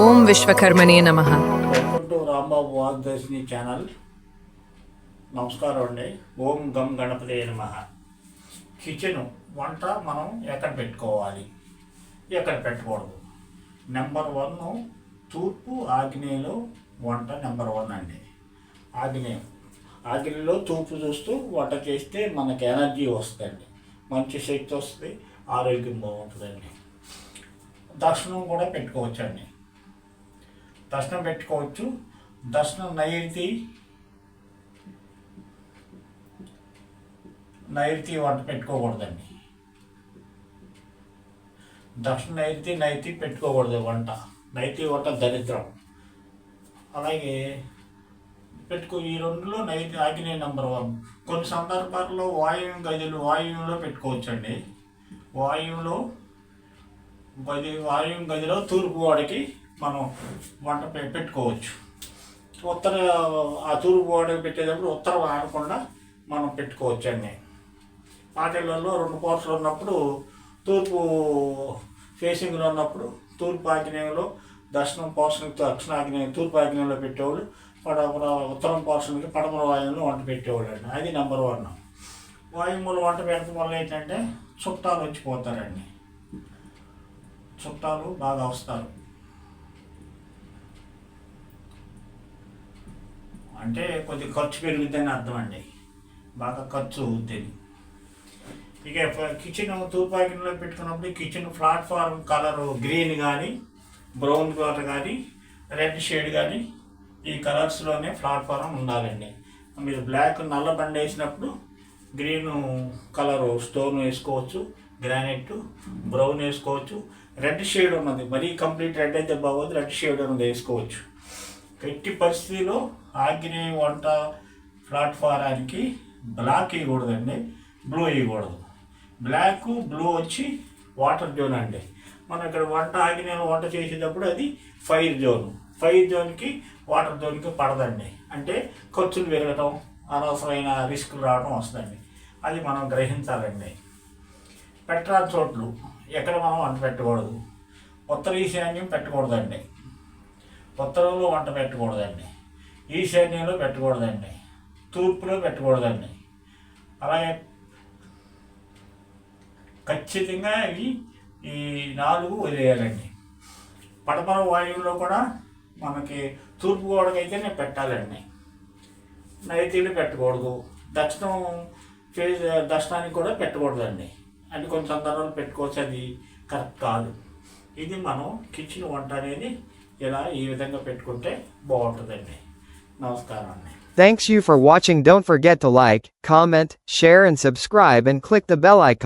ఓం విశ్వకర్మణే నమ. Welcome to Rambabu Vagdarshini channel. నమస్కారం అండి. ఓం గమ్ గణపతి నమ. కిచెన్ వంట మనం ఎక్కడ పెట్టుకోవాలి? ఎక్కడ పెట్టకూడదు నెంబర్ వన్ తూర్పు ఆగ్నేయలో వంట నెంబర్ వన్ అండి. ఆగ్నేయం. ఆగ్నేయంలో తూర్పు చూస్తూ వంట చేస్తే మనకి ఎనర్జీ వస్తుందండి. మంచి శక్తి వస్తుంది ఆరోగ్యం బాగుంటుందండి. దర్శనం కూడా పెట్టుకోవచ్చండి. దర్శనం పెట్టుకోవచ్చు. దర్శనం నైరుతి నైరుతి వంట పెట్టుకోకూడదండి. దర్శనం నైరుతి నైతి పెట్టుకోకూడదు వంట. నైతి వంట దరిద్రం. అలాగే పెట్టుకో ఈ రెండులో నైతి ఆగ్నేయ నెంబర్ వన్. కొన్ని సందర్భాల్లో వాయువు గదులు వాయువులో పెట్టుకోవచ్చండి. వాయువులో గది వాయువు గదిలో తూర్పు వాడికి మనం వంట పెట్టుకోవచ్చు. ఉత్తర ఆ తూర్పు వాడికి పెట్టేటప్పుడు ఉత్తరం ఆడకుండా మనం పెట్టుకోవచ్చు అండి పాటలలో రెండు పోర్షలు ఉన్నప్పుడు తూర్పు ఫేసింగ్లో ఉన్నప్పుడు తూర్పు ఆగ్నేయంలో దర్శనం పోర్షన్కి దక్షిణ ఆగ్నేయం తూర్పు ఆగ్నేయంలో పెట్టేవాళ్ళు పడమర ఉత్తరం పోర్షన్కి పడమర వాయువులో వంట పెట్టేవాళ్ళు అండి అది నెంబర్ వన్ వాయువులు వంట పెట్టడం వల్ల ఏంటంటే చుట్టాలు వచ్చిపోతారండి. చుట్టాలు బాగా వస్తారు. అంటే కొద్ది ఖర్చు పెరుగుద్దని అర్థం అండి బాగా ఖర్చు అవుద్దని. ఇక కిచెన్ తూపాకిలో పెట్టుకున్నప్పుడు కిచెన్ ప్లాట్ఫామ్ కలర్ గ్రీన్ కానీ బ్రౌన్ కలర్ కానీ రెడ్ షేడ్ కానీ ఈ కలర్స్లోనే ప్లాట్ఫారం ఉండాలండి. మీరు బ్లాక్ నల్ల బండి వేసినప్పుడు గ్రీన్ కలరు స్టోన్ వేసుకోవచ్చు గ్రానైట్ బ్రౌన్ వేసుకోవచ్చు రెడ్ షేడ్ ఉన్నది. మరీ కంప్లీట్ రెడ్ అయితే బాగోదు రెడ్ షేడ్ ఉన్నది వేసుకోవచ్చు. ఎట్టి పరిస్థితిలో ఆగ్నేయ వంట ప్లాట్ఫారానికి బ్లాక్ వేయకూడదండి బ్లూ వేయకూడదు. బ్లాక్ బ్లూ వచ్చి వాటర్ జోన్ అండి. మనం ఇక్కడ వంట ఆగ్నేయ వంట చేసేటప్పుడు అది ఫైర్ జోన్. ఫైర్ జోన్కి వాటర్ జోన్కి పడదండి. అంటే ఖర్చులు పెరగటం అనవసరమైన రిస్కులు రావడం వస్తుందండి. అది మనం గ్రహించాలండి. పెట్టరాని చోట్లు ఎక్కడ మనం వంట పెట్టకూడదు. ఉత్తర ఈశాన్యం పెట్టకూడదండి. ఉత్తరంలో వంట పెట్టకూడదండి. ఈశాన్యంలో పెట్టకూడదండి. తూర్పులో పెట్టకూడదండి. అలాగే ఖచ్చితంగా ఇవి ఈ నాలుగు వదిలేయాలండి. పడమర వాయువులో కూడా మనకి తూర్పు గోడకైతే నేను పెట్టాలండి. నైతీలు పెట్టకూడదు. దక్షిణం ఫేజ్ దర్శనానికి కూడా పెట్టకూడదండి. అంటే కొన్ని సందర్భాలు పెట్టుకోవచ్చు అది కరెక్ట్ కాదు. ఇది మనం కిచెన్ వంట అనేది ఇలా ఈ విధంగా పెట్టుకుంటే బాగుంటుందండి. నమస్కారం అండి Thanks you for watching don't forget to like, comment, share and subscribe and click the bell icon.